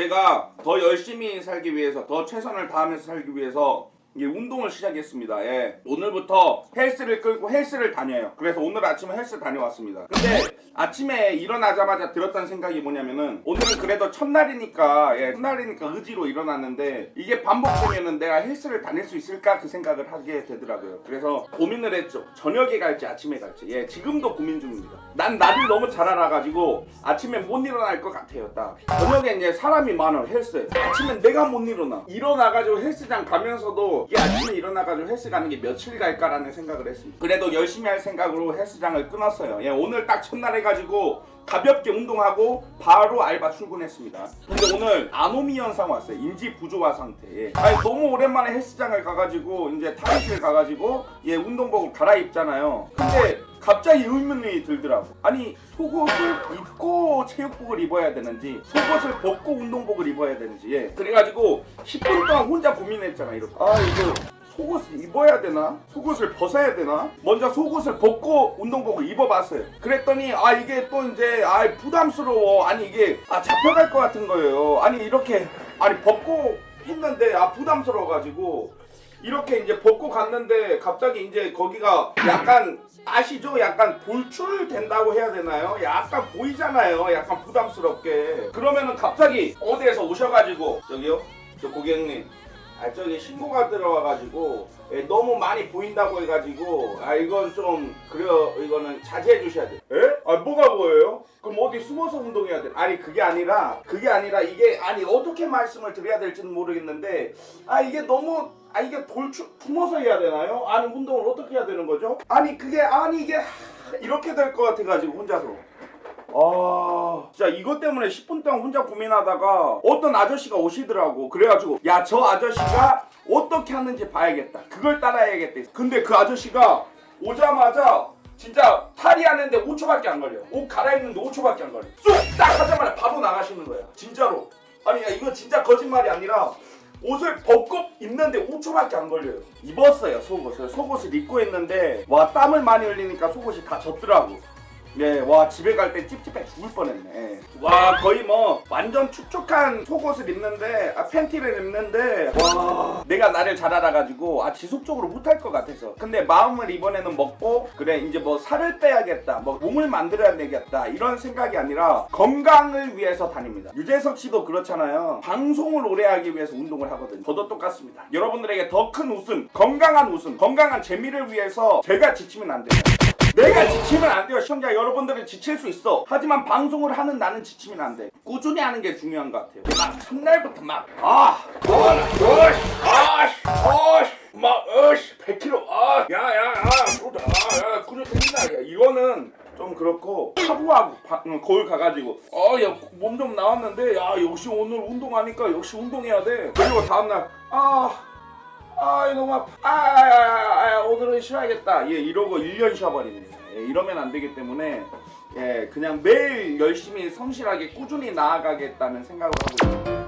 제가 더 열심히 살기 위해서 더 최선을 다하면서 살기 위해서 예, 운동을 시작했습니다. 예. 오늘부터 헬스를 끌고 헬스를 다녀요. 그래서 오늘 아침에 헬스 다녀왔습니다. 근데 아침에 일어나자마자 들었던 생각이 뭐냐면은 오늘은 그래도 첫날이니까 예, 첫날이니까 의지로 일어났는데 이게 반복되면은 내가 헬스를 다닐 수 있을까 그 생각을 하게 되더라고요. 그래서 고민을 했죠. 저녁에 갈지 아침에 갈지. 예, 지금도 고민 중입니다. 난 나를 너무 잘 알아가지고 아침에 못 일어날 것 같아요. 딱 저녁에 이제 사람이 많아 헬스. 아침엔 내가 못 일어나. 일어나가지고 헬스장 가면서도 이게 아침에 일어나가지고 헬스 가는 게 며칠 갈까라는 생각을 했습니다. 그래도 열심히 할 생각으로 헬스장을 끊었어요. 예, 오늘 딱 첫날 해가지고 가볍게 운동하고 바로 알바 출근했습니다. 근데 오늘 아노미 현상 왔어요. 인지 부조화 상태. 예. 아니 너무 오랜만에 헬스장을 가가지고 이제 탈의실 가가지고 예 운동복을 갈아입잖아요. 근데 갑자기 의문이 들더라고. 아니 속옷을 입고 체육복을 입어야 되는지 속옷을 벗고 운동복을 입어야 되는지 예. 그래가지고 10분 동안 혼자 고민했잖아 이렇게. 아 이거 속옷을 입어야 되나? 속옷을 벗어야 되나? 먼저 속옷을 벗고 운동복을 입어봤어요. 그랬더니 아 이게 또 이제 아 부담스러워. 아니 이게 아 잡혀갈 것 같은 거예요. 아니 이렇게 아니 벗고 했는데 아 부담스러워가지고 이렇게 이제 벗고 갔는데 갑자기 이제 거기가 약간 아시죠? 약간 돌출 된다고 해야 되나요? 약간 보이잖아요. 약간 부담스럽게. 그러면은 갑자기 어디에서 오셔가지고 저기요, 저 고객님. 아 저기 신고가 들어와가지고 예, 너무 많이 보인다고 해가지고 아 이건 좀 그래요 이거는 자제해 주셔야 돼. 에? 아 뭐가 보여요? 그럼 어디 숨어서 운동해야 돼? 아니 그게 아니라 그게 아니라 이게 아니 어떻게 말씀을 드려야 될지는 모르겠는데 아 이게 너무 아 이게 돌출 숨어서 해야 되나요? 아니 운동을 어떻게 해야 되는 거죠? 아니 그게 아니 이게 하, 이렇게 될 것 같아가지고 혼자서. 아, 이것 때문에 10분 동안 혼자 고민하다가 어떤 아저씨가 오시더라고. 그래가지고, 야, 저 아저씨가 어떻게 하는지 봐야겠다. 그걸 따라야겠다. 근데 그 아저씨가 오자마자 진짜 탈의하는데 5초밖에 안 걸려. 옷 갈아입는데 5초밖에 안 걸려. 쏙! 딱 하자마자 바로 나가시는 거야. 진짜로. 아니, 야, 이거 진짜 거짓말이 아니라 옷을 벗고 입는데 5초밖에 안 걸려요. 입었어요, 속옷을. 속옷을 입고 있는데, 와, 땀을 많이 흘리니까 속옷이 다 젖더라고. 네, 와 집에 갈 때 찝찝해 죽을 뻔했네. 예. 와 거의 뭐 완전 축축한 속옷을 입는데 아 팬티를 입는데 와 내가 나를 잘 알아가지고 아 지속적으로 못할 것 같아서 근데 마음을 이번에는 먹고 그래 이제 뭐 살을 빼야겠다 뭐 몸을 만들어야 되겠다 이런 생각이 아니라 건강을 위해서 다닙니다. 유재석 씨도 그렇잖아요. 방송을 오래 하기 위해서 운동을 하거든요. 저도 똑같습니다. 여러분들에게 더 큰 웃음, 건강한 웃음, 건강한 재미를 위해서 제가 지치면 안 돼요. 내가 지치면 안 돼요. 시청자 여러분들은 지칠 수 있어. 하지만 방송을 하는 나는 지치면 안 돼. 꾸준히 하는 게 중요한 것 같아요. 막 첫날부터 막, 아, 어, 어이씨, 아씨, 어이씨, 막, 어이씨, 100kg, 아, 야, 야, 야, 그러다, 아, 야, 이거는 좀 그렇고 하루하고 바- 응, 거울 가가지고 어야몸 좀 나왔는데 야 역시 오늘 운동하니까 역시 운동해야 돼 그리고 다음날 아 아, 이거 너무 아파. 아, 아, 아, 아, 오늘은 쉬어야겠다. 예, 이러고 1년 쉬어버립니다. 예, 이러면 안 되기 때문에, 예, 그냥 매일 열심히 성실하게 꾸준히 나아가겠다는 생각을 하고 있습니다.